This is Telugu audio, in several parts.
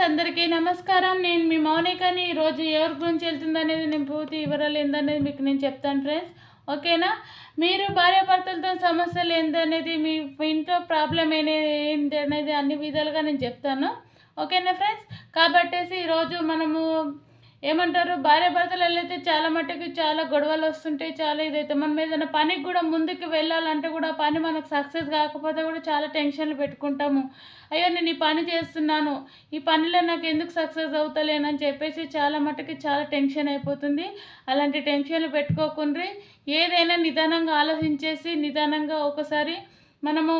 ఫ్రెండ్స్ అందరికీ నమస్కారం. నేను మీ మౌనికని. ఈరోజు ఎవరి గురించి వెళ్తుంది అనేది నేను పూర్తి వివరాలు ఏందనేది మీకు నేను చెప్తాను ఫ్రెండ్స్. ఓకేనా? మీరు భార్యాభర్తలతో సమస్యలు ఏందనేది మీ ఇంట్లో ప్రాబ్లం అనేది ఏంటి అనేది అన్ని విధాలుగా నేను చెప్తాను. ఓకేనా ఫ్రెండ్స్? కాబట్టేసి ఈరోజు మనము ఏమంటారు? భార్య భర్తలు వెళ్ళైతే చాలా మట్టుకు చాలా గొడవలు వస్తుంటాయి చాలా ఇదైతే. మనం ఏదైనా పనికి కూడా ముందుకు వెళ్ళాలంటే కూడా పని మనకు సక్సెస్ కాకపోతే కూడా చాలా టెన్షన్లు పెట్టుకుంటాము. అయ్యో నేను ఈ పని చేస్తున్నాను ఈ పనిలో నాకు ఎందుకు సక్సెస్ అవుతలేనని చెప్పేసి చాలా మట్టుకు చాలా టెన్షన్ అయిపోతుంది. అలాంటి టెన్షన్లు పెట్టుకోకుండా ఏదైనా నిదానంగా ఆలోచించేసి నిదానంగా ఒకసారి మనము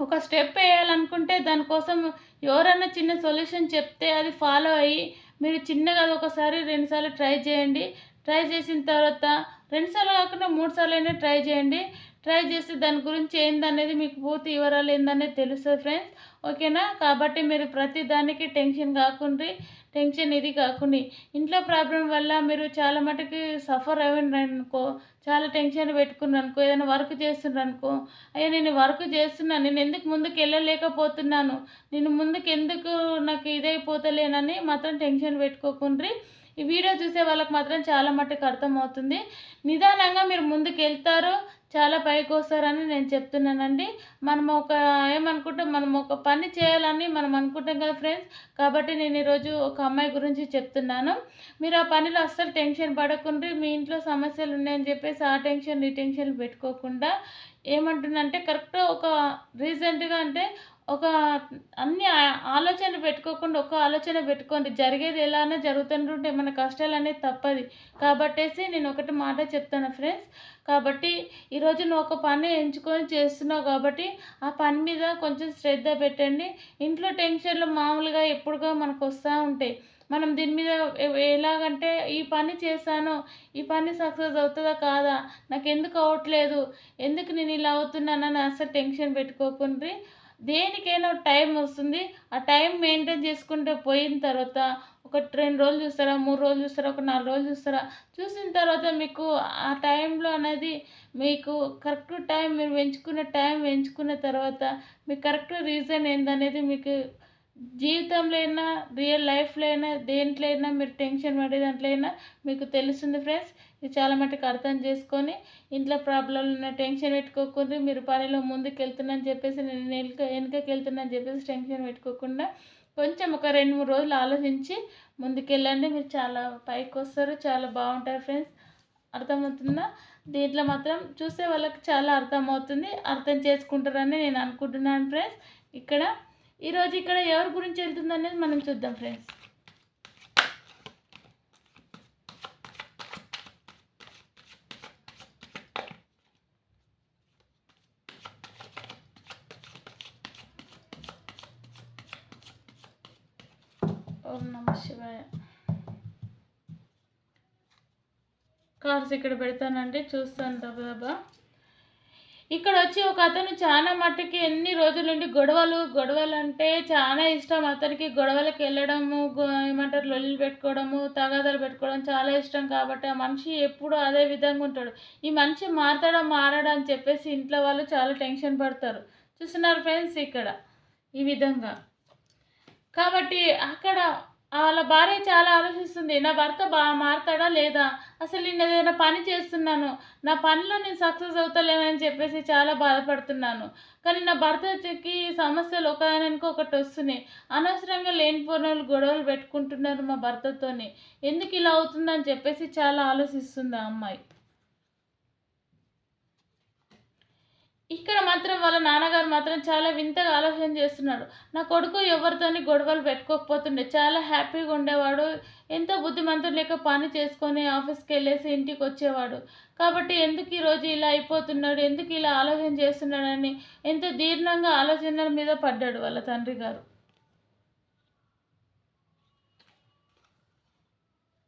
ఒక స్టెప్ వేయాలనుకుంటే దానికోసం ఎవరైనా చిన్న సొల్యూషన్ చెప్తే అది ఫాలో అయ్యి మీరు చిన్నగా అది ఒకసారి రెండుసార్లు ట్రై చేయండి. ట్రై చేసిన తర్వాత రెండుసార్లు కాకుండా మూడు సార్లు అయినా ట్రై చేయండి. ట్రై చేసి దాని గురించి ఏందనేది మీకు పూర్తి వివరాలు ఏందనేది తెలుస్తుంది ఫ్రెండ్స్ ఓకేనా కాబట్టి మీరు ప్రతి దానికి టెన్షన్ కాకుండా టెన్షన్ ఇది కాకుండా ఇంట్లో ప్రాబ్లం వల్ల మీరు చాలా మటుకు సఫర్ అయ్యండి అనుకో చాలా టెన్షన్ పెట్టుకున్నారు అనుకో ఏదైనా వర్క్ చేస్తుండ్రనుకో అనుకో నేను వర్క్ చేస్తున్నాను నేను ఎందుకు ముందుకు వెళ్ళలేకపోతున్నాను నేను ముందుకు ఎందుకు నాకు ఇదైపోతలేనని మాత్రం టెన్షన్ పెట్టుకోకుండా ఈ వీడియో చూసే వాళ్ళకి మాత్రం చాలా మట్టుకు అర్థమవుతుంది. నిదానంగా మీరు ముందుకు వెళ్తారు చాలా పైకి వస్తారని నేను చెప్తున్నానండి. మనం ఒక ఏమనుకుంటాం మనం ఒక పని చేయాలని మనం అనుకుంటాం కదా ఫ్రెండ్స్. కాబట్టి నేను ఈరోజు ఒక అమ్మాయి గురించి చెప్తున్నాను. మీరు ఆ పనిలో అస్సలు టెన్షన్ పడకుండా. మీ ఇంట్లో సమస్యలు ఉన్నాయని చెప్పేసి ఆ టెన్షన్ ఈ టెన్షన్ పెట్టుకోకుండా ఏమంటుందంటే కరెక్ట్ ఒక రీసెంట్గా అంటే ఒక అన్ని ఆలోచన పెట్టుకోకుండా ఒక ఆలోచన పెట్టుకోండి. జరిగేది ఎలానో జరుగుతుంటుంటే మన కష్టాలు అనేది తప్పది. కాబట్టేసి నేను ఒకటి మాట చెప్తాను ఫ్రెండ్స్. కాబట్టి ఈరోజు నువ్వు ఒక పని ఎంచుకొని చేస్తున్నావు కాబట్టి ఆ పని మీద కొంచెం శ్రద్ధ పెట్టండి. ఇంట్లో టెన్షన్లు మామూలుగా ఎప్పుడుగా మనకు వస్తూ ఉంటాయి. మనం దీని మీద ఎలాగంటే ఈ పని చేశాను ఈ పని సక్సెస్ అవుతుందా కాదా? నాకు ఎందుకు అవ్వట్లేదు ఎందుకు నేను ఇలా అవుతున్నానని అసలు టెన్షన్ పెట్టుకోకుండా. దేనికైనా టైం వస్తుంది. ఆ టైం మెయింటైన్ చేసుకుంటే పోయిన తర్వాత ఒక రెండు రోజులు చూస్తారా మూడు రోజులు చూస్తారా ఒక నాలుగు రోజులు చూస్తారా? చూసిన తర్వాత మీకు ఆ టైంలో అనేది మీకు కరెక్ట్ టైం మీరు ఎంచుకున్న టైం ఎంచుకున్న తర్వాత మీకు కరెక్ట్ రీజన్ ఏందనేది మీకు జీవితంలో అయినా రియల్ లైఫ్లో అయినా దేంట్లో అయినా మీరు టెన్షన్ పడే దాంట్లో అయినా మీకు తెలుస్తుంది ఫ్రెండ్స్. ఇది చాలా మటుకు అర్థం చేసుకొని ఇంట్లో ప్రాబ్లంలు ఉన్న టెన్షన్ పెట్టుకోకుండా మీరు పనిలో ముందుకు వెళ్తున్నాను చెప్పేసి నేను వెనుక వెనుకకి వెళ్తున్నాను చెప్పేసి టెన్షన్ పెట్టుకోకుండా కొంచెం ఒక రెండు మూడు రోజులు ఆలోచించి ముందుకెళ్ళండి. మీరు చాలా పైకి వస్తారు చాలా బాగుంటారు ఫ్రెండ్స్. అర్థమవుతుందా? దీంట్లో మాత్రం చూసే వాళ్ళకి చాలా అర్థమవుతుంది అర్థం చేసుకుంటారని నేను అనుకుంటున్నాను ఫ్రెండ్స్. ఇక్కడ ఈరోజు ఇక్కడ ఎవరి గురించి వెళ్తుంది అనేది మనం చూద్దాం ఫ్రెండ్స్. ఇక్కడ పెడతానండి చూస్తాను దబదబా ఇక్కడ వచ్చి ఒక అతను చాలా మట్టుకి ఎన్ని రోజుల నుండి గొడవలు గొడవలు అంటే చాలా ఇష్టం. అతనికి గొడవలకు వెళ్ళడము ఏమంటారు లొల్లి పెట్టుకోవడము తగాదాలు పెట్టుకోవడం చాలా ఇష్టం కాబట్టి ఆ మనిషి ఎప్పుడు అదే విధంగా ఉంటాడు. ఈ మనిషి మారతాడా మారడా అని చెప్పేసి ఇంట్లో వాళ్ళు చాలా టెన్షన్ పడతారు. చూస్తున్నారు ఫ్రెండ్స్ ఇక్కడ ఈ విధంగా. కాబట్టి అక్కడ వాళ్ళ భార్య చాలా ఆలోచిస్తుంది నా భర్త బాగా మారతాడా లేదా? అసలు నేను ఏదైనా పని చేస్తున్నాను. నా పనిలో నేను సక్సెస్ అవుతలేనని చెప్పేసి చాలా బాధపడుతున్నాను. కానీ నా భర్తకి సమస్యలు ఒకదానికి ఒకటి వస్తున్నాయి. అనవసరంగా లేనిపోయిన వాళ్ళు గొడవలు పెట్టుకుంటున్నారు మా భర్తతోని. ఎందుకు ఇలా అవుతుందని చెప్పేసి చాలా ఆలోచిస్తుంది ఆ అమ్మాయి. ఇక్కడ మాత్రం వాళ్ళ నాన్నగారు మాత్రం చాలా వింతగా ఆలోచన చేస్తున్నాడు నా కొడుకు ఎవరితోని గొడవలు పెట్టుకోకపోతుండే చాలా హ్యాపీగా ఉండేవాడు ఎంతో బుద్ధిమంతుడు లేక పని చేసుకొని ఆఫీస్కి వెళ్ళేసి ఇంటికి వచ్చేవాడు. కాబట్టి ఎందుకు ఈరోజు ఇలా అయిపోతున్నాడు ఎందుకు ఇలా ఆలోచన చేస్తున్నాడని ఎంతో దీర్ఘంగా ఆలోచనల మీద పడ్డాడు వాళ్ళ తండ్రి గారు.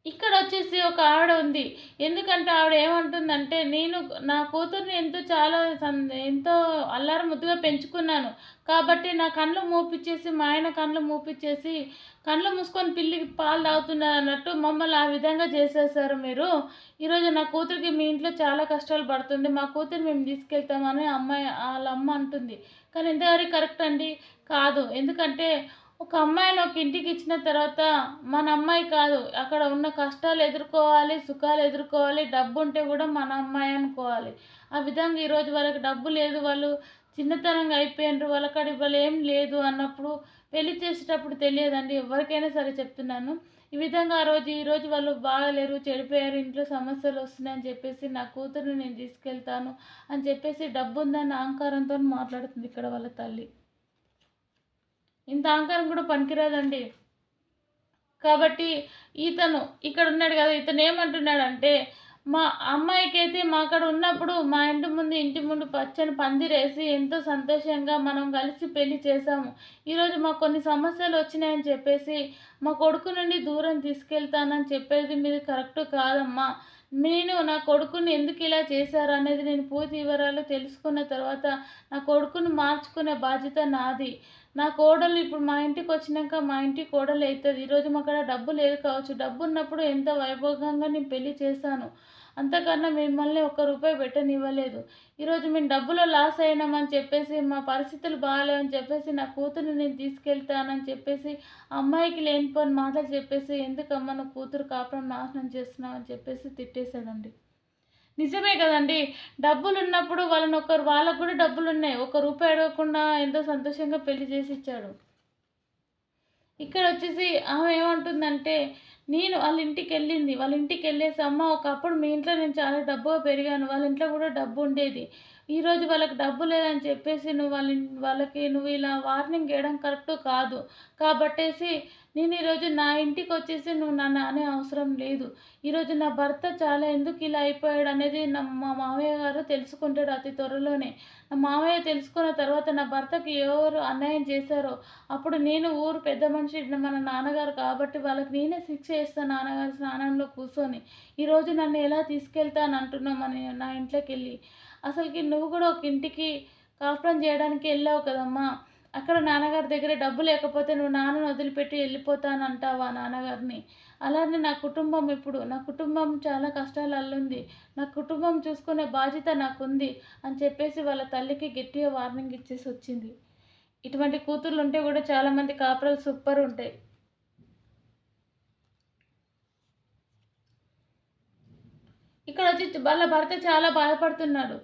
ఇక్కడ వచ్చేసి ఒక ఆవిడ ఉంది. ఎందుకంటే ఆవిడ ఏమంటుందంటే నేను నా కూతుర్ని ఎంతో చాలా సం- ఎంతో అల్లారం ముద్దుగా పెంచుకున్నాను. కాబట్టి నా కళ్ళు మూపిచ్చేసి మా ఆయన కళ్ళు మూపిచ్చేసి కళ్ళు మూసుకొని పిల్లికి పాలు తాగుతున్నారు అన్నట్టు మమ్మల్ని ఆ విధంగా చేసేసారు మీరు. ఈరోజు నా కూతురికి మీ ఇంట్లో చాలా కష్టాలు పడుతుంది. మా కూతురు మేము తీసుకెళ్తామని అమ్మాయి వాళ్ళ అమ్మ అంటుంది. కానీ ఎంతవరకు కరెక్ట్ అండి? కాదు. ఎందుకంటే ఒక అమ్మాయిని ఒక ఇంటికి ఇచ్చిన తర్వాత మన అమ్మాయి కాదు అక్కడ ఉన్న కష్టాలు ఎదుర్కోవాలి సుఖాలు ఎదుర్కోవాలి డబ్బు ఉంటే కూడా మన అమ్మాయి అనుకోవాలి. ఆ విధంగా ఈరోజు వాళ్ళకి డబ్బు లేదు వాళ్ళు చిన్నతనంగా అయిపోయినారు వాళ్ళకాడ ఇవాళ ఏం లేదు అన్నప్పుడు పెళ్ళి చేసేటప్పుడు తెలియదండి ఎవరికైనా సరే చెప్తున్నాను. ఈ విధంగా ఆ రోజు ఈరోజు వాళ్ళు బాగలేరు చెడిపోయారు ఇంట్లో సమస్యలు వస్తున్నాయని చెప్పేసి నా కూతురుని నేను తీసుకెళ్తాను అని చెప్పేసి డబ్బు ఉందన్న అహంకారంతో మాట్లాడుతుంది ఇక్కడ వాళ్ళ తల్లి. ఇంత అహంకారం కూడా పనికిరాదండి. కాబట్టి ఇతను ఇక్కడ ఉన్నాడు కదా ఇతను ఏమంటున్నాడంటే మా అమ్మాయికైతే మా అక్కడ ఉన్నప్పుడు మా ఇంటి ముందు ఇంటి ముందు పచ్చని పందిరేసి ఎంతో సంతోషంగా మనం కలిసి పెళ్ళి చేశాము. ఈరోజు మాకు కొన్ని సమస్యలు వచ్చినాయని చెప్పేసి మా కొడుకు నుండి దూరం తీసుకెళ్తానని చెప్పేది మీది కరెక్ట్ కాదమ్మా. నేను నా కొడుకుని ఎందుకు ఇలా చేశారు అనేది నేను పూర్తి వివరాలు తెలుసుకున్న తర్వాత నా కొడుకుని మార్చుకునే బాధ్యత నాది. నా కోడలు ఇప్పుడు మా ఇంటికి వచ్చినాక మా ఇంటి కోడలు అవుతుంది ఈరోజు మా కాడ డబ్బు లేదు కావచ్చు. డబ్బు ఉన్నప్పుడు ఎంత వైభోగంగా నేను పెళ్ళి చేశాను. అంతకన్నా మిమ్మల్ని ఒక్క రూపాయి పెట్టనివ్వలేదు. ఈరోజు మేము డబ్బులో లాస్ అయినామని చెప్పేసి మా పరిస్థితులు బాగాలేవని చెప్పేసి నా కూతుర్ని నేను తీసుకెళ్తానని చెప్పేసి అమ్మాయికి లేనిపోని మాటలు చెప్పేసి ఎందుకమ్మ నువ్వు కూతురు కాపురం నాశనం చేస్తున్నావు అని చెప్పేసి తిట్టేశాడండి. నిజమే కదండి. డబ్బులు ఉన్నప్పుడు వాళ్ళని ఒకరు వాళ్ళకు కూడా డబ్బులు ఉన్నాయి ఒక రూపాయి అడగకుండా ఎంతో సంతోషంగా పెళ్ళి చేసి ఇచ్చాడు. ఇక్కడ వచ్చేసి ఆమె ఏమంటుందంటే నేను వాళ్ళ ఇంటికి వెళ్ళింది వాళ్ళ ఇంటికి వెళ్ళేసి అమ్మ ఒకప్పుడు మీ ఇంట్లో నేను చాలా డబ్బుగా పెరిగాను వాళ్ళ ఇంట్లో కూడా డబ్బు ఉండేది ఈరోజు వాళ్ళకి డబ్బు లేదని చెప్పేసి నువ్వు వాళ్ళ వాళ్ళకి నువ్వు ఇలా వార్నింగ్ వేయడం కరెక్ట్ కాదు. కాబట్టేసి నేను ఈరోజు నా ఇంటికి వచ్చేసి నువ్వు నన్ను అనే అవసరం లేదు. ఈరోజు నా భర్త చాలా ఎందుకు ఇలా అయిపోయాడు అనేది నా మా మామయ్య గారు తెలుసుకుంటాడు అతి త్వరలోనే. నా మామయ్య తెలుసుకున్న తర్వాత నా భర్తకి ఎవరు అన్యాయం చేశారో అప్పుడు నేను ఊరు పెద్ద మనిషి మన నాన్నగారు కాబట్టి వాళ్ళకి నేనే శిక్ష ఇస్తాను నాన్నగారు స్నానంలో కూర్చొని. ఈరోజు నన్ను ఎలా తీసుకెళ్తాను అని నా ఇంట్లోకి వెళ్ళి అసలుకి నువ్వు కూడా ఒక ఇంటికి కాపురం చేయడానికి వెళ్ళావు కదమ్మా. అక్కడ నాన్నగారి దగ్గర డబ్బు లేకపోతే నువ్వు నాన్నను వదిలిపెట్టి వెళ్ళిపోతానంటావా నాన్నగారిని? అలానే నా కుటుంబం ఇప్పుడు. నా కుటుంబం చాలా కష్టాలు అల్లుంది. నా కుటుంబం చూసుకునే బాధ్యత నాకుంది అని చెప్పేసి వాళ్ళ తల్లికి గట్టిగా వార్నింగ్ ఇచ్చేసి వచ్చింది. ఇటువంటి కూతుర్లు ఉంటే కూడా చాలామంది కాపురాలు సూపర్ ఉంటాయి. ఇక్కడ వచ్చి వాళ్ళ భర్త చాలా బాధపడుతున్నాడు.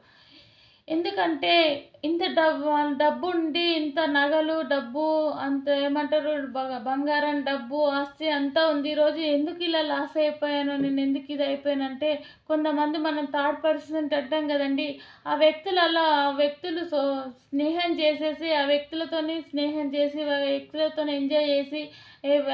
ఎందుకంటే ఇంత డబ్బు డబ్బు ఉండి ఇంత నగలు డబ్బు అంత ఏమంటారు బ- బంగారం డబ్బు ఆస్తి అంతా ఉంది. ఈరోజు ఎందుకు ఇలా లాస్ అయిపోయాను నేను ఎందుకు ఇది అయిపోయానంటే కొంతమంది మనం థర్డ్ పర్సన్ అంటాం కదండి. ఆ వ్యక్తులు అలా ఆ వ్యక్తులు సో స్నేహం చేసేసి ఆ వ్యక్తులతోని స్నేహం చేసి ఆ వ్యక్తులతో ఎంజాయ్ చేసి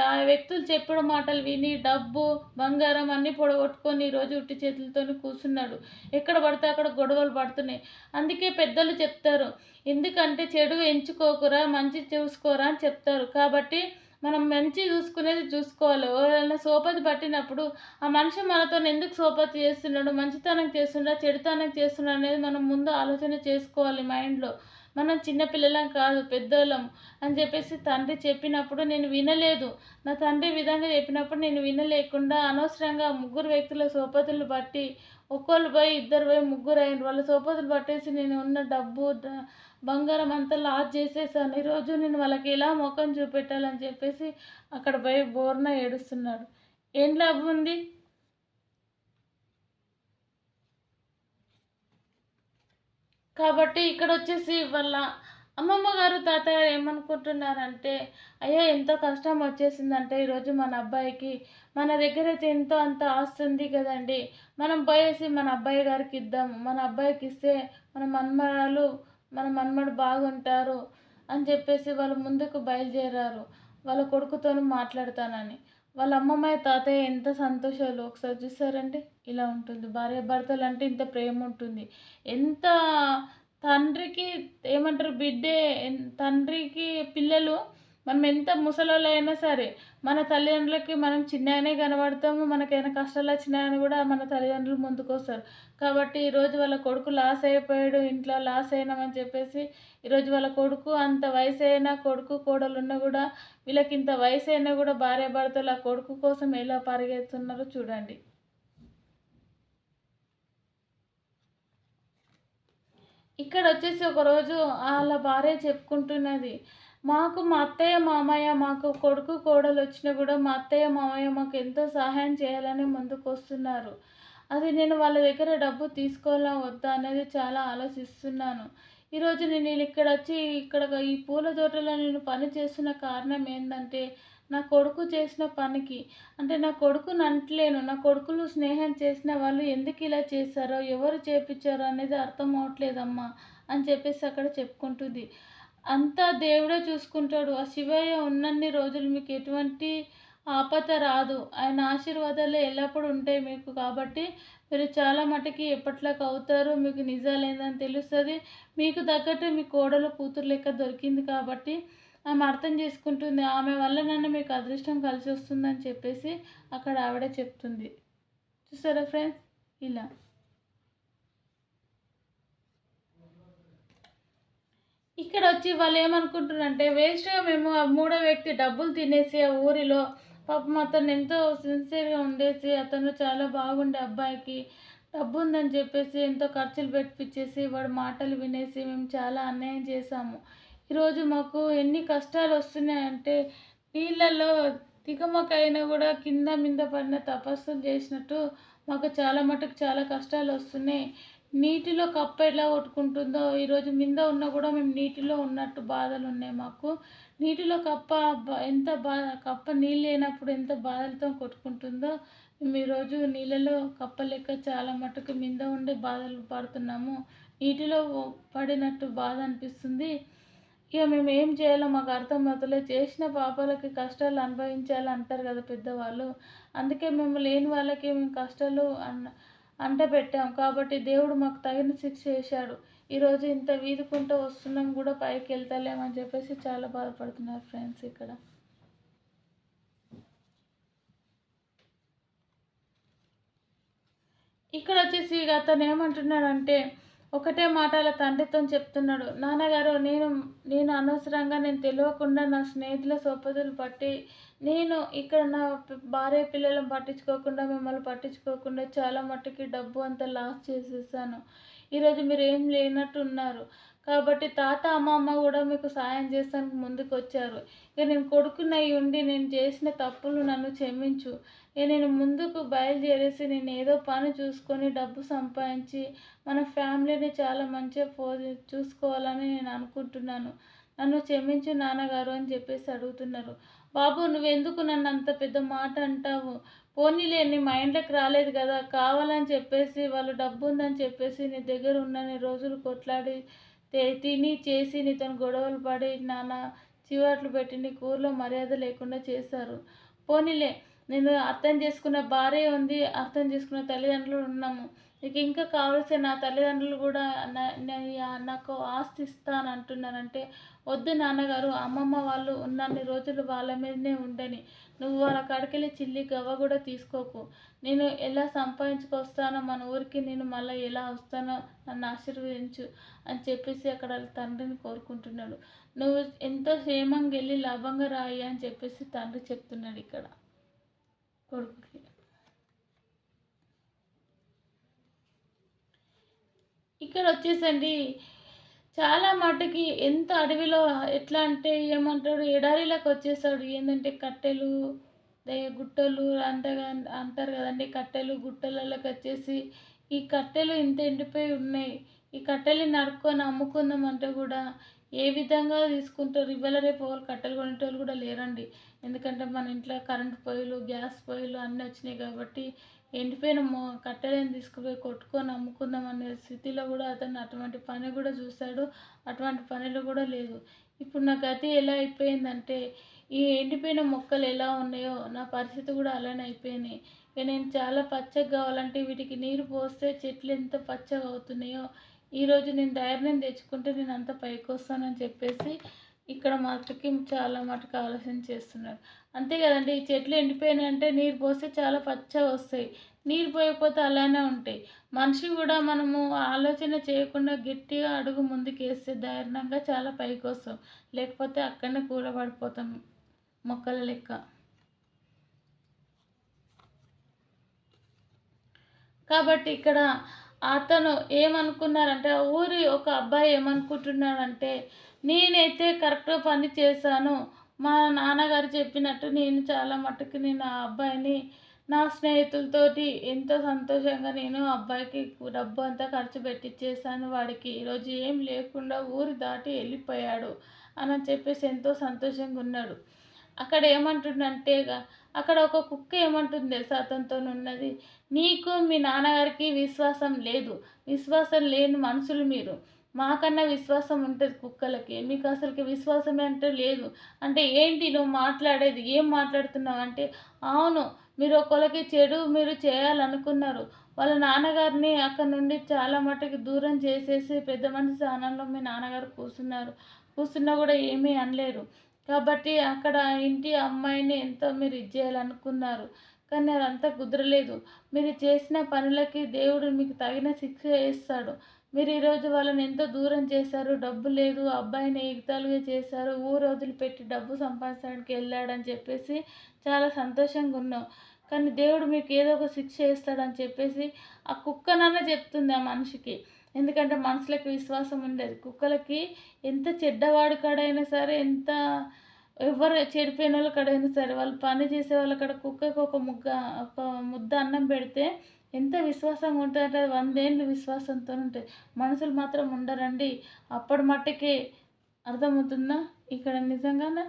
ఆ వ్యక్తులు చెప్పిన మాటలు విని డబ్బు బంగారం అన్నీ పొడగొట్టుకొని ఈరోజు ఉట్టి చేతులతోని కూర్చున్నాడు. ఎక్కడ పడితే అక్కడ గొడవలు పడుతున్నాయి. అందుకే పెద్దలు చెప్తారు ఎందుకంటే చెడు ఎంచుకోకురా మంచి చూసుకోరా అని చెప్తారు. కాబట్టి మనం మంచి చూసుకునేది చూసుకోవాలి. ఎవరైనా సోపతి పట్టినప్పుడు ఆ మనిషి మనతో ఎందుకు సోపతి చేస్తున్నాడు మంచితనం చేస్తుండా చెడుతనం చేస్తున్నాడు అనేది మనం ముందు ఆలోచన చేసుకోవాలి మైండ్లో. మనం చిన్నపిల్లలం కాదు పెద్దోళ్ళం అని చెప్పేసి తండ్రి చెప్పినప్పుడు నేను వినలేదు. నా తండ్రి విధంగా చెప్పినప్పుడు నేను వినలేకుండా అనవసరంగా ముగ్గురు వ్యక్తుల సోపతులు బట్టి ఒక్కళ్ళు పోయి ఇద్దరు పోయి ముగ్గురు అయిన వాళ్ళ సోపతులు పట్టేసి నేను ఉన్న డబ్బు బంగారం అంతా లాస్ చేసేసాను. ఈరోజు నేను వాళ్ళకి ఎలా ముఖం చూపెట్టాలని చెప్పేసి అక్కడ పోయి బోర్న ఏడుస్తున్నాడు. ఏం లాభం ఉంది? కాబట్టి ఇక్కడ వచ్చేసి వాళ్ళ అమ్మమ్మ గారు తాతగారు ఏమనుకుంటున్నారంటే అయ్యో ఎంతో కష్టం వచ్చేసిందంటే ఈరోజు మన అబ్బాయికి మన దగ్గర అయితే ఎంతో అంత ఆస్తుంది కదండి. మనం పోయేసి మన అబ్బాయి గారికి ఇద్దాం. మన అబ్బాయికి ఇస్తే మన మన్మరాలు మన మన్మడు బాగుంటారు అని చెప్పేసి వాళ్ళు ముందుకు బయలుదేరారు. వాళ్ళ కొడుకుతో మాట్లాడతానని. వాళ్ళ అమ్మమ్మ తాతయ్య ఎంత సంతోషాలు. ఒకసారి చూసారంటే ఇలా ఉంటుంది. భార్య భర్తలు అంటే ఇంత ప్రేమ ఉంటుంది. ఎంత తండ్రికి ఏమంటారు బిడ్డే తండ్రికి పిల్లలు మనం ఎంత ముసలోళ్ళు అయినా సరే మన తల్లిదండ్రులకి మనం చిన్నగానే కనబడతాము మనకైనా కష్టాలు వచ్చినాయని కూడా మన తల్లిదండ్రులు ముందుకొస్తారు. కాబట్టి ఈరోజు వాళ్ళ కొడుకు లాస్ అయిపోయాడు ఇంట్లో లాస్ అయినామని చెప్పేసి ఈరోజు వాళ్ళ కొడుకు అంత వయసు అయినా కొడుకు కోడలు ఉన్నా కూడా వీళ్ళకి ఇంత వయసు అయినా కూడా భార్య భర్తలు ఆ కొడుకు కోసం ఎలా పరిగెత్తున్నారో చూడండి. ఇక్కడ వచ్చేసి ఒకరోజు వాళ్ళ భార్య చెప్పుకుంటున్నది మాకు మా అత్తయ్య మామయ్య మాకు కొడుకు కోడలు వచ్చినా కూడా మా అత్తయ్య మామయ్య మాకు ఎంతో సహాయం చేయాలని ముందుకు వస్తున్నారు అది నేను వాళ్ళ దగ్గర డబ్బు తీసుకోవాలా వద్దా అనేది చాలా ఆలోచిస్తున్నాను. ఈరోజు నేను ఇక్కడ వచ్చి ఇక్కడ ఈ పూల తోటలో నేను పని చేస్తున్న కారణం ఏంటంటే నా కొడుకు చేసిన పనికి అంటే నా కొడుకుని అంటలేను నా కొడుకులు స్నేహం చేసిన వాళ్ళు ఎందుకు ఇలా చేశారో ఎవరు చేపించారో అనేది అర్థం అవట్లేదమ్మా అని చెప్పేసి అక్కడ చెప్పుకుంటుంది. అంతా దేవుడే చూసుకుంటాడు. ఆ శివయ్య ఉన్నన్ని రోజులు మీకు ఎటువంటి ఆపద రాదు. ఆయన ఆశీర్వాదాలు ఎల్లప్పుడూ ఉంటాయి మీకు కాబట్టి మీరు చాలా మటుకి ఎప్పట్లోకి అవుతారు మీకు నిజాలు ఏందని తెలుస్తుంది. మీకు తగ్గట్టు మీ కోడలు కూతురు లెక్క దొరికింది కాబట్టి ఆమె అర్థం చేసుకుంటుంది. ఆమె వల్ల నన్ను మీకు అదృష్టం కలిసి వస్తుందని చెప్పేసి అక్కడ ఆవిడ చెప్తుంది. చూసారా ఫ్రెండ్స్? ఇలా. ఇక్కడ వచ్చి వాళ్ళు ఏమనుకుంటున్నారంటే వేస్ట్గా మేము ఆ మూడో వ్యక్తి డబ్బులు తినేసి ఆ ఊరిలో పాపం అతను ఎంతో సిన్సియర్గా ఉండేసి అతను చాలా బాగుండే అబ్బాయికి డబ్బు ఉందని చెప్పేసి ఎంతో ఖర్చులు పెట్టించేసి వాడు మాటలు వినేసి మేము చాలా అన్యాయం చేశాము. ఈరోజు మాకు ఎన్ని కష్టాలు వస్తున్నాయంటే నీళ్ళల్లో దిగమకైనా కూడా కింద మీద పడిన తపస్సులు చేసినట్టు మాకు చాలా మటుకు చాలా కష్టాలు వస్తున్నాయి నీటిలో కప్ప ఎలా కొట్టుకుంటుందో ఈరోజు మింద ఉన్నా కూడా మేము నీటిలో ఉన్నట్టు బాధలు ఉన్నాయి మాకు. నీటిలో కప్ప ఎంత బాధ కప్ప నీళ్ళు లేనప్పుడు ఎంత బాధలతో కొట్టుకుంటుందో మేము ఈరోజు నీళ్ళలో కప్ప లెక్క చాలా మటుకు మింద ఉండే బాధలు పడుతున్నాము. నీటిలో పడినట్టు బాధ అనిపిస్తుంది. ఇక మేము ఏం చేయాలో మాకు అర్థం అవుతలే చేసిన పాపాలకి కష్టాలు అనుభవించాలి అంటారు కదా పెద్దవాళ్ళు. అందుకే మేము లేని వాళ్ళకి మేము కష్టాలు అన్న అంట పెట్టాం. కాబట్టి దేవుడు మాకు తగిన శిక్ష చేశాడు. ఈరోజు ఇంత వీధుకుంటూ వస్తున్నాం కూడా పైకి వెళ్తలేమని చెప్పేసి చాలా బాధపడుతున్నారు ఫ్రెండ్స్ ఇక్కడ. ఇక్కడ వచ్చేసి అతను ఏమంటున్నాడంటే ఒకటే మాటల తండ్రితో చెప్తున్నాడు నాన్నగారు నేను నేను అనవసరంగా నేను తెలియకుండా నా స్నేహితుల సోపతులు పట్టి నేను ఇక్కడ నా భార్య పిల్లలను పట్టించుకోకుండా మిమ్మల్ని పట్టించుకోకుండా చాలా మట్టుకి డబ్బు అంతా లాస్ చేసేసాను. ఈరోజు మీరు ఏం లేనట్టు ఉన్నారు. కాబట్టి తాత అమ్మమ్మ కూడా మీకు సాయం చేస్తానికి ముందుకు వచ్చారు ఇక నేను కొడుకునై ఉండి నేను చేసిన తప్పులు నన్ను క్షమించు. నేను ముందుకు బయలుదేరేసి నేను ఏదో పని చూసుకొని డబ్బు సంపాదించి మన ఫ్యామిలీని చాలా మంచిగా పో చూసుకోవాలని నేను అనుకుంటున్నాను. నన్ను క్షమించు నాన్నగారు అని చెప్పేసి అడుగుతున్నారు. బాబు నువ్వెందుకు నన్ను అంత పెద్ద మాట అంటావు? పోనీలే నీ మైండ్లోకి రాలేదు కదా. కావాలని చెప్పేసి వాళ్ళు డబ్బు ఉందని చెప్పేసి నీ దగ్గర ఉన్నన్ని రోజులు కొట్లాడి తిని చేసి నీతో గొడవలు పడి నాన్న చివాట్లు పెట్టి నీ ఊర్లో మర్యాద లేకుండా చేశారు. పోనీలే నేను అర్థం చేసుకున్న భార్య ఉంది అర్థం చేసుకున్న తల్లిదండ్రులు ఉన్నాము. నీకు ఇంకా కావాల్సిన నా తల్లిదండ్రులు కూడా నాకు ఆస్తి ఇస్తాను అంటున్నారంటే వద్దు నాన్నగారు అమ్మమ్మ వాళ్ళు ఉన్నన్ని రోజులు వాళ్ళ మీదనే ఉండని. నువ్వు వాళ్ళ కాడికెళ్ళి చిల్లి గవ్వ కూడా తీసుకోకు. నేను ఎలా సంపాదించుకొస్తానో మన ఊరికి నేను మళ్ళీ ఎలా వస్తానో నన్ను ఆశీర్వదించు అని చెప్పేసి అక్కడ తండ్రిని కోరుకుంటున్నాడు. నువ్వు ఎంతో క్షేమంగా వెళ్ళి లాభంగా రాయి అని చెప్పేసి తండ్రి చెప్తున్నాడు ఇక్కడ. కొడుకుకి. ఇక్కడ వచ్చేసండి చాలా మటుకి ఎంత అడవిలో ఎట్లా అంటే ఏమంటాడు ఎడారిలోకి వచ్చేసాడు. ఏంటంటే కట్టెలు గుట్టలు అంతగా అంటారు కదండి కట్టెలు గుట్టలలోకి వచ్చేసి ఈ కట్టెలు ఇంత ఎండిపోయి ఉన్నాయి. ఈ కట్టెలు నరుక్కొని అమ్ముకుందామంటే కూడా ఏ విధంగా తీసుకుంటారు? ఇవాళ రేపు వాళ్ళు కట్టెలు కొనేటోళ్ళు కూడా లేరండి. ఎందుకంటే మన ఇంట్లో కరెంట్ పొయ్యిలు గ్యాస్ పొయ్యిలు అన్నీ వచ్చినాయి కాబట్టి ఎండిపోయిన మొ కట్టెలను తీసుకుపోయి కొట్టుకొని అమ్ముకుందాం అనే స్థితిలో కూడా అతను అటువంటి పని కూడా చూశాడు. అటువంటి పనులు కూడా లేదు. ఇప్పుడు నా గతి ఎలా అయిపోయిందంటే ఈ ఎండిపోయిన మొక్కలు ఎలా ఉన్నాయో నా పరిస్థితి కూడా అలానే అయిపోయినాయి ఇక నేను చాలా పచ్చగా కావాలంటే వీటికి నీరు పోస్తే చెట్లు ఎంత పచ్చగా అవుతున్నాయో ఈరోజు నేను ధైర్యం తెచ్చుకుంటే నేను అంత పైకి వస్తానని చెప్పేసి ఇక్కడ మటుకి చాలా మటుకు ఆలోచన చేస్తున్నారు. అంతే కదండి ఈ చెట్లు ఎండిపోయినాయంటే నీరు పోస్తే చాలా పచ్చగా వస్తాయి. నీరు పోయకపోతే అలానే ఉంటాయి. మనిషి కూడా మనము ఆలోచన చేయకుండా గట్టిగా అడుగు ముందుకు వేస్తే ధైర్యంగా చాలా పైకి వస్తాం. లేకపోతే అక్కడనే కూలబడిపోతాం మొక్కల లెక్క. కాబట్టి ఇక్కడ అతను ఏమనుకున్నారంటే ఆ ఊరి ఒక అబ్బాయి ఏమనుకుంటున్నాడంటే నేనైతే కరెక్ట్ పని చేశాను. మా నాన్నగారు చెప్పినట్టు నేను చాలా మట్టుకు నేను ఆ అబ్బాయిని నా స్నేహితులతోటి ఎంతో సంతోషంగా నేను అబ్బాయికి డబ్బు అంతా ఖర్చు పెట్టించేసాను వాడికి ఈరోజు ఏం లేకుండా ఊరు దాటి వెళ్ళిపోయాడు అని చెప్పేసి ఎంతో సంతోషంగా ఉన్నాడు. అక్కడ ఏమంటుండంటే అక్కడ ఒక కుక్క ఏమంటుంది తెలుసా? అతనితో ఉన్నది నీకు మీ నాన్నగారికి విశ్వాసం లేదు. విశ్వాసం లేని మనుషులు మీరు. మాకన్నా విశ్వాసం ఉంటుంది కుక్కలకి. మీకు అసలుకి విశ్వాసమే అంటే లేదు. అంటే ఏంటి నువ్వు మాట్లాడేది? ఏం మాట్లాడుతున్నావు? అంటే అవును మీరు ఒకళ్ళకి చెడు మీరు చేయాలనుకున్నారు. వాళ్ళ నాన్నగారిని అక్కడ నుండి చాలా మటుకు దూరం చేసేసి పెద్ద మనిషి స్థానంలో మీ నాన్నగారు కూర్చున్నారు. కూర్చున్నా కూడా ఏమీ అనలేరు. కాబట్టి అక్కడ ఇంటి అమ్మాయిని ఎంతో మీరు ఇచ్చేయాలనుకున్నారు కానీ అదంతా కుదరలేదు. మీరు చేసిన పనులకి దేవుడు మీకు తగిన శిక్ష వేస్తాడు. మీరు ఈరోజు వాళ్ళని ఎంతో దూరం చేశారు. డబ్బు లేదు. అబ్బాయిని ఎగతాలుగా చేశారు. ఊరు వదిలిపెట్టి డబ్బు సంపాదించడానికి వెళ్ళాడని చెప్పేసి చాలా సంతోషంగా ఉన్నాం. కానీ దేవుడు మీకు ఏదో ఒక శిక్ష వేస్తాడని చెప్పేసి ఆ కుక్కనన్నా చెప్తుంది ఆ మనిషికి. ఎందుకంటే మనుషులకి విశ్వాసం ఉండేది. కుక్కలకి ఎంత చెడ్డవాడు కాడైనా సరే ఎంత ఎవరు చెడిపోయిన వాళ్ళకడైనా సరే వాళ్ళు పని చేసే వాళ్ళ కాడ ఒక ముగ్గ ఒక ముద్ద అన్నం పెడితే ఎంత విశ్వాసంగా ఉంటుందంటే అది వందేళ్ళు విశ్వాసంతో ఉంటుంది మనుషులు మాత్రం ఉండరండి. అప్పటి మట్టుకే అర్థమవుతుందా? ఇక్కడ నిజంగానే?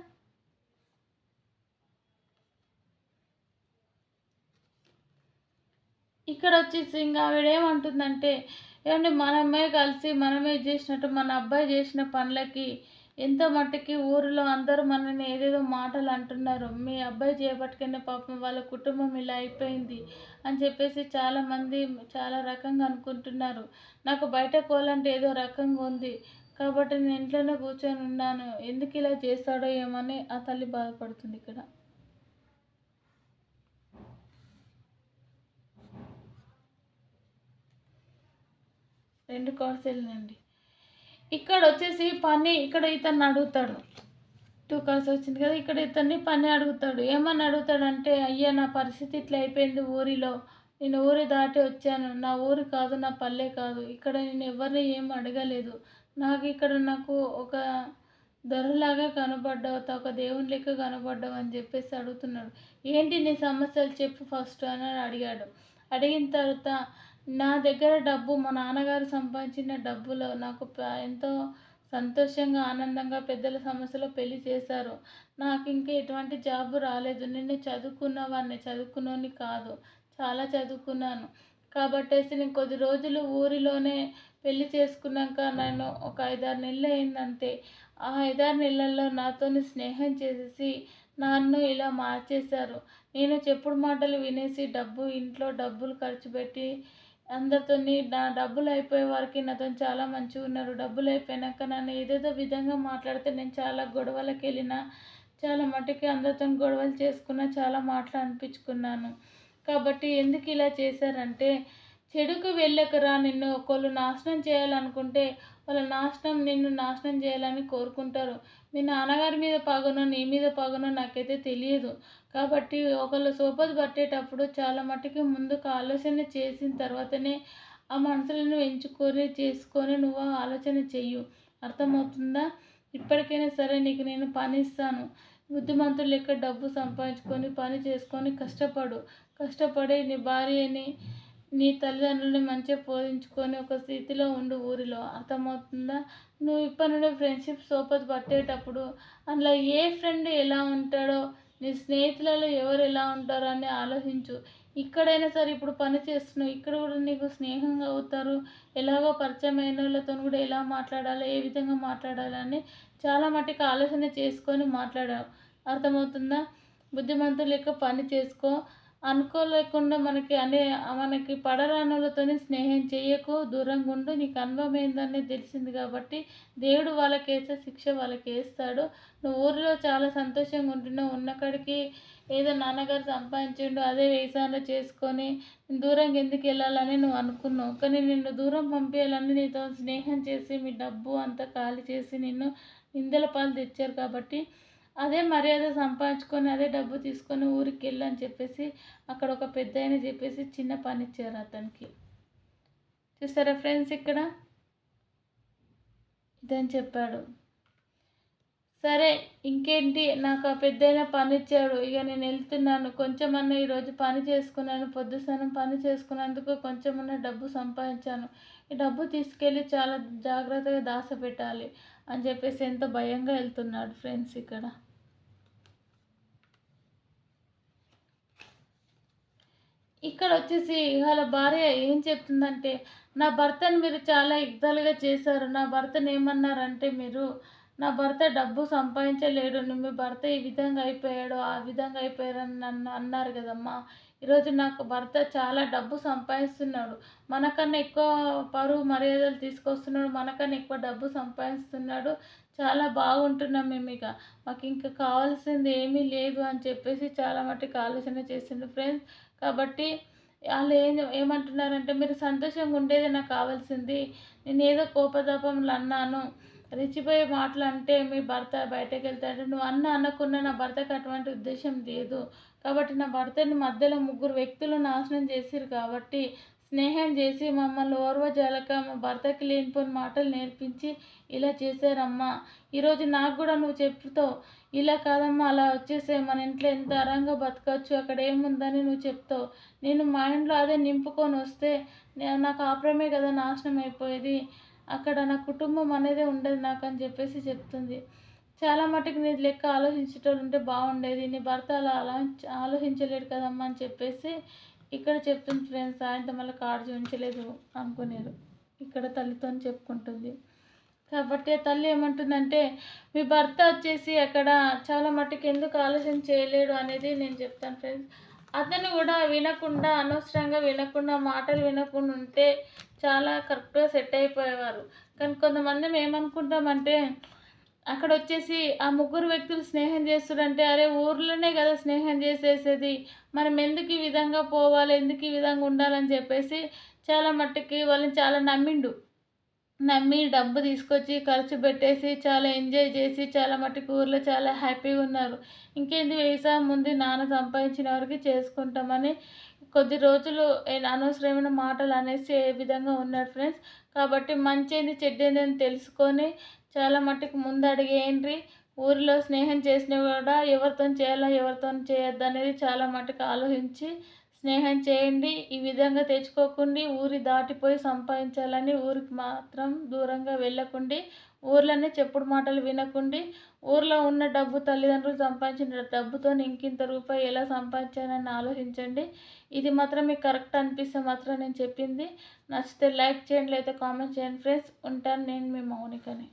ఇక్కడ వచ్చేసి ఇంకా ఆవిడ ఏమంటుందంటే ఏమంటే మనమే కలిసి మనమే చేసినట్టు మన అబ్బాయి చేసిన పనులకి ఎంత మట్టుకి ఊరిలో అందరూ మనల్ని ఏదేదో మాటలు అంటున్నారు మీ అబ్బాయి చేపట్టుకునే పాపం వాళ్ళ కుటుంబం ఇలా అయిపోయింది అని చెప్పేసి చాలామంది చాలా రకంగా అనుకుంటున్నారు. నాకు బయట పోవాలంటే ఏదో రకంగా ఉంది కాబట్టి నేను ఇంట్లోనే కూర్చొని ఉన్నాను ఎందుకు ఇలా చేస్తాడో ఏమని ఆ తల్లి బాధపడుతుంది ఇక్కడ. రెండు కార్డ్స్ వెళ్ళినండి ఇక్కడ వచ్చేసి పని ఇక్కడ ఇతన్ని అడుగుతాడు. టూ కార్డ్స్ వచ్చింది కదా ఇక్కడ ఇతన్ని పని అడుగుతాడు. ఏమని అడుగుతాడంటే అయ్యా నా పరిస్థితి ఇట్లా అయిపోయింది ఊరిలో. నేను ఊరి దాటి వచ్చాను. నా ఊరు కాదు నా పల్లె కాదు. ఇక్కడ నేను ఎవరిని ఏం అడగలేదు. నాకు ఇక్కడ నాకు ఒక దొరలాగా కనబడ్డావు ఒక దేవుని లెక్క కనబడ్డావు అని చెప్పేసి అడుగుతున్నాడు. ఏంటి నీ సమస్యలు చెప్పు ఫస్ట్ అని అడిగాడు. అడిగిన తర్వాత నా దగ్గర డబ్బు మా నాన్నగారు సంపాదించిన డబ్బులో నాకు ఎంతో సంతోషంగా ఆనందంగా పెద్దల సమస్యలో పెళ్ళి చేశారు. నాకు ఇంకా ఎటువంటి జాబ్ రాలేదు. నేను చదువుకున్నవాడిని చదువుకున్నోని కాదు. చాలా చదువుకున్నాను. కాబట్టి నేను కొద్ది రోజులు ఊరిలోనే పెళ్ళి చేసుకున్నాక నేను ఒక ఐదారు నెలలు అయిందంటే ఆ ఐదారు నెలల్లో నాతోని స్నేహం చేసేసి నన్ను ఇలా మార్చేశారు. నేను చెప్పుడు మాటలు వినేసి డబ్బు ఇంట్లో డబ్బులు ఖర్చు పెట్టి అందరితో నా డబ్బులు అయిపోయే వారికి నాతో చాలా మంచిగా ఉన్నారు. డబ్బులు అయిపోయాక నన్ను ఏదేదో విధంగా మాట్లాడితే నేను చాలా గొడవలకు వెళ్ళిన చాలా మటుకి అందరితో గొడవలు చేసుకున్న చాలా మాటలు అనిపించుకున్నాను. కాబట్టి ఎందుకు ఇలా చేశారంటే చెడుకు వెళ్ళకరా నిన్ను. ఒకళ్ళు నాశనం చేయాలనుకుంటే వాళ్ళ నాశనం నిన్ను నాశనం చేయాలని కోరుకుంటారు. మీ నాన్నగారి మీద పగనో నీ మీద పగనో నాకైతే తెలియదు. కాబట్టి ఒకళ్ళు సోపతి పట్టేటప్పుడు చాలా మట్టుకు ముందుకు ఆలోచన చేసిన తర్వాతనే ఆ మనసులను ఎంచుకొని చేసుకొని నువ్వు ఆలోచన చెయ్యు. అర్థమవుతుందా? ఇప్పటికైనా సరే నీకు నేను పని ఇస్తాను బుద్ధిమంతులు లెక్క డబ్బు సంపాదించుకొని పని చేసుకొని కష్టపడు. కష్టపడి నీ భార్యని నీ తల్లిదండ్రులని మంచిగా పోషించుకొని ఒక స్థితిలో ఉండు ఊరిలో. అర్థమవుతుందా? నువ్వు ఇప్పటి నుండి ఫ్రెండ్షిప్ సోపతి పట్టేటప్పుడు అందులో ఏ ఫ్రెండ్ ఎలా ఉంటాడో నీ స్నేహితులలో ఎవరు ఎలా ఉంటారో అని ఆలోచించు. ఇక్కడైనా సరే ఇప్పుడు పని చేస్తున్నావు. ఇక్కడ కూడా నీకు స్నేహంగా అవుతారు. ఎలాగో పరిచయమైన వాళ్ళతో కూడా ఎలా మాట్లాడాలో ఏ విధంగా మాట్లాడాలని చాలా మట్టుకు ఆలోచన చేసుకొని మాట్లాడావు. అర్థమవుతుందా? బుద్ధిమంతులు లెక్క పని చేసుకో. అనుకోలేకుండా మనకి అనే మనకి పడరానులతోనే స్నేహం చేయకు దూరంగా ఉండు నీకు అనుభవం ఏందనే తెలిసింది కాబట్టి దేవుడు వాళ్ళకి వేసే శిక్ష వాళ్ళకి వేస్తాడు నువ్వు ఊరిలో చాలా సంతోషంగా ఉంటున్నావు ఉన్నక్కడికి ఏదో నాన్నగారు సంపాదించిండు అదే వ్యవసాయంలో చేసుకొని దూరంగా ఎందుకు వెళ్ళాలని నువ్వు అనుకున్నావు. కానీ నిన్ను దూరం పంపించాలని నీతో స్నేహం చేసి మీ డబ్బు అంతా ఖాళీ చేసి నిన్ను నిందల పాలు తెచ్చారు కాబట్టి అదే మర్యాద సంపాదించుకొని అదే డబ్బు తీసుకొని ఊరికి వెళ్ళని చెప్పేసి అక్కడ ఒక పెద్ద చెప్పేసి చిన్న పని ఇచ్చారు అతనికి. చూసారా ఫ్రెండ్స్ ఇక్కడ? ఇదని చెప్పాడు. సరే ఇంకేంటి? నాకు ఆ పెద్దయిన పని ఇచ్చాడు ఇక నేను వెళ్తున్నాను. కొంచెమన్నా ఈరోజు పని చేసుకున్నాను. పొద్దు స్నానం పని చేసుకున్నందుకు కొంచెమన్నా డబ్బు సంపాదించాను. ఈ డబ్బు తీసుకెళ్ళి చాలా జాగ్రత్తగా దాసపెట్టాలి అని చెప్పేసి ఎంత భయంగా వెళ్తున్నాడు ఫ్రెండ్స్ ఇక్కడ. ఇక్కడ వచ్చేసి వాళ్ళ భార్య ఏం చెప్తుందంటే నా భర్తను మీరు చాలా ఇగ్దాలుగా చేశారు. నా భర్తను ఏమన్నారంటే మీరు నా భర్త డబ్బు సంపాదించలేడు. మీ భర్త ఈ విధంగా అయిపోయాడు ఆ విధంగా అయిపోయారని నన్ను అన్నారు కదమ్మా. ఈరోజు నాకు భర్త చాలా డబ్బు సంపాదిస్తున్నాడు. మనకన్నా ఎక్కువ పరువు మర్యాదలు తీసుకొస్తున్నాడు. మనకన్నా ఎక్కువ డబ్బు సంపాదిస్తున్నాడు. చాలా బాగుంటున్నాం మేము ఇక. మాకు ఇంకా కావాల్సింది ఏమీ లేదు అని చెప్పేసి చాలా మట్టుకు ఆలోచన చేసిండు ఫ్రెండ్స్. కాబట్టి వాళ్ళు ఏం ఏమంటున్నారంటే మీరు సంతోషంగా ఉండేది నాకు కావాల్సింది. నేను ఏదో కోపతాపంలో అన్నాను. రెచ్చిపోయే మాటలు అంటే మీ భర్త బయటకు వెళ్తాడు. నువ్వు అన్న అనకున్న నా భర్తకు అటువంటి ఉద్దేశం లేదు. కాబట్టి నా భర్తని మధ్యలో ముగ్గురు వ్యక్తులు నాశనం చేసిరు కాబట్టి స్నేహం చేసి మమ్మల్ని ఓర్వజాలక మా భర్తకి లేనిపోయిన మాటలు నేర్పించి ఇలా చేశారమ్మా. ఈరోజు నాకు కూడా నువ్వు చెప్తావు ఇలా కాదమ్మా అలా వచ్చేసే మన ఇంట్లో ఎంత అరంగా బతకచ్చు అక్కడ ఏముందని నువ్వు చెప్తావు నేను మైండ్లో అదే నింపుకొని వస్తే నాకు ఆపరమే కదా నాశనం అయిపోయేది. అక్కడ నా కుటుంబం అనేది ఉండదు నాకు అని చెప్పేసి చెప్తుంది. చాలా మటుకు నీ లెక్క ఆలోచించేటోళ్ళు ఉంటే బాగుండేది. నీ భర్త అలా అలా ఆలోచించలేడు కదమ్మా అని చెప్పేసి ఇక్కడ చెప్తుంది ఫ్రెండ్స్ సాయంత్రం మళ్ళీ కార్డు చూపించలేదు అనుకునేరు. ఇక్కడ తల్లితో చెప్పుకుంటుంది. కాబట్టి తల్లి ఏమంటుందంటే మీ భర్త వచ్చేసి అక్కడ చాలా మట్టుకు ఎందుకు ఆలోచన చేయలేడు అనేది నేను చెప్తాను ఫ్రెండ్స్ అతను కూడా వినకుండా అనవసరంగా వినకుండా మాటలు వినకుండా ఉంటే చాలా కరెక్ట్గా సెట్ అయిపోయేవారు. కానీ కొంతమంది ఏమనుకుంటామంటే అక్కడ వచ్చేసి ఆ ముగ్గురు వ్యక్తులు స్నేహం చేస్తుంటే అరే ఊర్లోనే కదా స్నేహం చేసేసేది. మనం ఎందుకు ఈ విధంగా పోవాలి ఎందుకు ఈ విధంగా ఉండాలని చెప్పేసి చాలా మట్టుకి వాళ్ళని చాలా నమ్మిండు. నమ్మి డబ్బు తీసుకొచ్చి ఖర్చు పెట్టేసి చాలా ఎంజాయ్ చేసి చాలా మట్టుకు ఊర్లో చాలా హ్యాపీగా ఉన్నారు. ఇంకేంది వ్యవసాయం ముందు నాన్న సంపాదించిన వారికి చేసుకుంటామని కొద్ది రోజులు అనవసరమైన మాటలు అనేసి ఏ విధంగా ఉన్నారు ఫ్రెండ్స్? కాబట్టి మంచి ఏంది చెడ్డేది అని తెలుసుకొని చాలా మట్టుకు ముందడిగేయండి ఊరిలో స్నేహం చేసినా కూడా ఎవరితో చేయాలో ఎవరితో చేయొద్దు అనేది చాలా మట్టుకు ఆలోచించి స్నేహం చేయండి. ఈ విధంగా తెచ్చుకోకుండా ఊరి దాటిపోయి సంపాదించాలని ఊరికి మాత్రం దూరంగా వెళ్ళకుండి ఊర్లోనే చెప్పుడు మాటలు వినకుండి ఊర్లో ఉన్న డబ్బు తల్లిదండ్రులు సంపాదించిన డబ్బుతో ఇంకింత రూపాయి ఎలా సంపాదించాలని ఆలోచించండి. ఇది మాత్రం మీకు కరెక్ట్ అనిపిస్తే మాత్రం నేను చెప్పింది. నచ్చితే లైక్ చేయండి లేదా కామెంట్ చేయండి ఫ్రెండ్స్. ఉంటాను నేను మీ మౌనికని.